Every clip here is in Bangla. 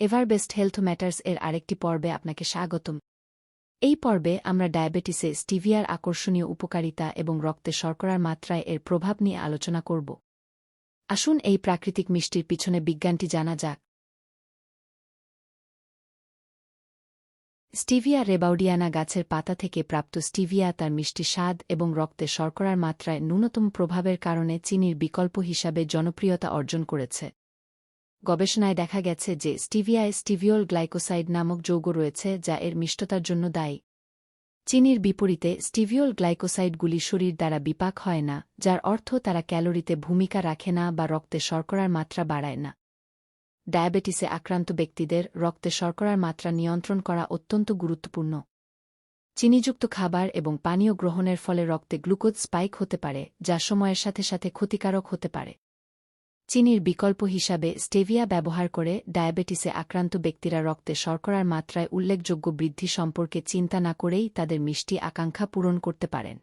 এভারবেস্ট হেলথ ম্যাটার্স এর আরেকটি পর্বে আপনাকে স্বাগতম। এই পর্বে আমরা ডায়াবেটিসে স্টিভিয়ার আকর্ষণীয় উপকারিতা এবং রক্তে শর্করার মাত্রায় এর প্রভাব নিয়ে আলোচনা করব। আসুন এই প্রাকৃতিক মিষ্টির পিছনে বিজ্ঞানটি জানা যাক। স্টিভিয়া রেবাউডিয়ানা গাছের পাতা থেকে প্রাপ্ত স্টিভিয়া তার মিষ্টি স্বাদ এবং রক্তে শর্করার মাত্রায় ন্যূনতম প্রভাবের কারণে চিনির বিকল্প হিসাবে জনপ্রিয়তা অর্জন করেছে। গবেষণায় দেখা গেছে যে স্টিভিয়ায় স্টিভিওল গ্লাইকোসাইড নামক যৌগ রয়েছে যা এর মিষ্টতার জন্য দায়ী। চিনির বিপরীতে স্টিভিওল গ্লাইকোসাইডগুলি শরীর দ্বারা বিপাক হয় না, যার অর্থ তারা ক্যালোরিতে ভূমিকা রাখে না বা রক্তে শর্করার মাত্রা বাড়ায় না। ডায়াবেটিসে আক্রান্ত ব্যক্তিদের রক্তে শর্করার মাত্রা নিয়ন্ত্রণ করা অত্যন্ত গুরুত্বপূর্ণ। চিনিযুক্ত খাবার এবং পানীয় গ্রহণের ফলে রক্তে গ্লুকোজ স্পাইক হতে পারে, যা সময়ের সাথে সাথে ক্ষতিকারক হতে পারে। চিনির বিকল্প হিসাবে স্টেভিয়া ব্যবহার করে ডায়াবেটিসে আক্রান্ত ব্যক্তিরা রক্তে শর্করার মাত্রায় উল্লেখযোগ্য বৃদ্ধি সম্পর্কে চিন্তা না করেই তাদের মিষ্টি আকাঙ্ক্ষা পূরণ করতে পারেন।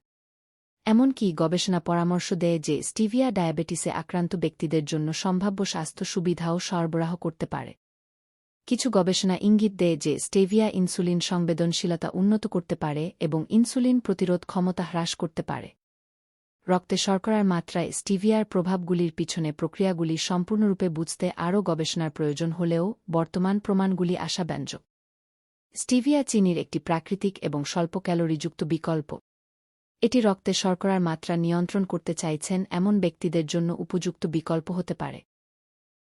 এমনকি গবেষণা পরামর্শ দেয় যে স্টিভিয়া ডায়াবেটিসে আক্রান্ত ব্যক্তিদের জন্য সম্ভাব্য স্বাস্থ্য সুবিধাও সরবরাহ করতে পারে। কিছু গবেষণা ইঙ্গিত দেয় যে স্টেভিয়া ইনসুলিন সংবেদনশীলতা উন্নত করতে পারে এবং ইনসুলিন প্রতিরোধ ক্ষমতা হ্রাস করতে পারে। রক্তে শর্করার মাত্রায় স্টিভিয়ার প্রভাবগুলির পিছনে প্রক্রিয়াগুলি সম্পূর্ণরূপে বুঝতে আরও গবেষণার প্রয়োজন হলেও বর্তমান প্রমাণগুলি আশাব্যঞ্জক। স্টিভিয়া চিনির একটি প্রাকৃতিক এবং স্বল্প ক্যালোরিযুক্ত বিকল্প। এটি রক্তে শর্করার মাত্রা নিয়ন্ত্রণ করতে চাইছেন এমন ব্যক্তিদের জন্য উপযুক্ত বিকল্প হতে পারে।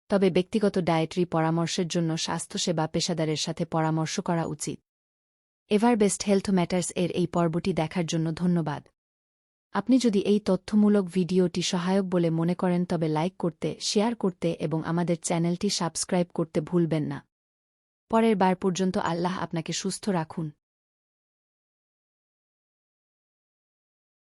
তবে ব্যক্তিগত ডায়েটরি পরামর্শের জন্য স্বাস্থ্যসেবা পেশাদারের সাথে পরামর্শ করা উচিত। এভারবেস্ট হেলথ ম্যাটার্স এর এই পর্বটি দেখার জন্য ধন্যবাদ। আপনি যদি এই তথ্যমূলক ভিডিওটি সহায়ক বলে মনে করেন তবে লাইক করতে, শেয়ার করতে এবং আমাদের চ্যানেলটি সাবস্ক্রাইব করতে ভুলবেন না। পরের বার পর্যন্ত আল্লাহ আপনাকে সুস্থ রাখুন।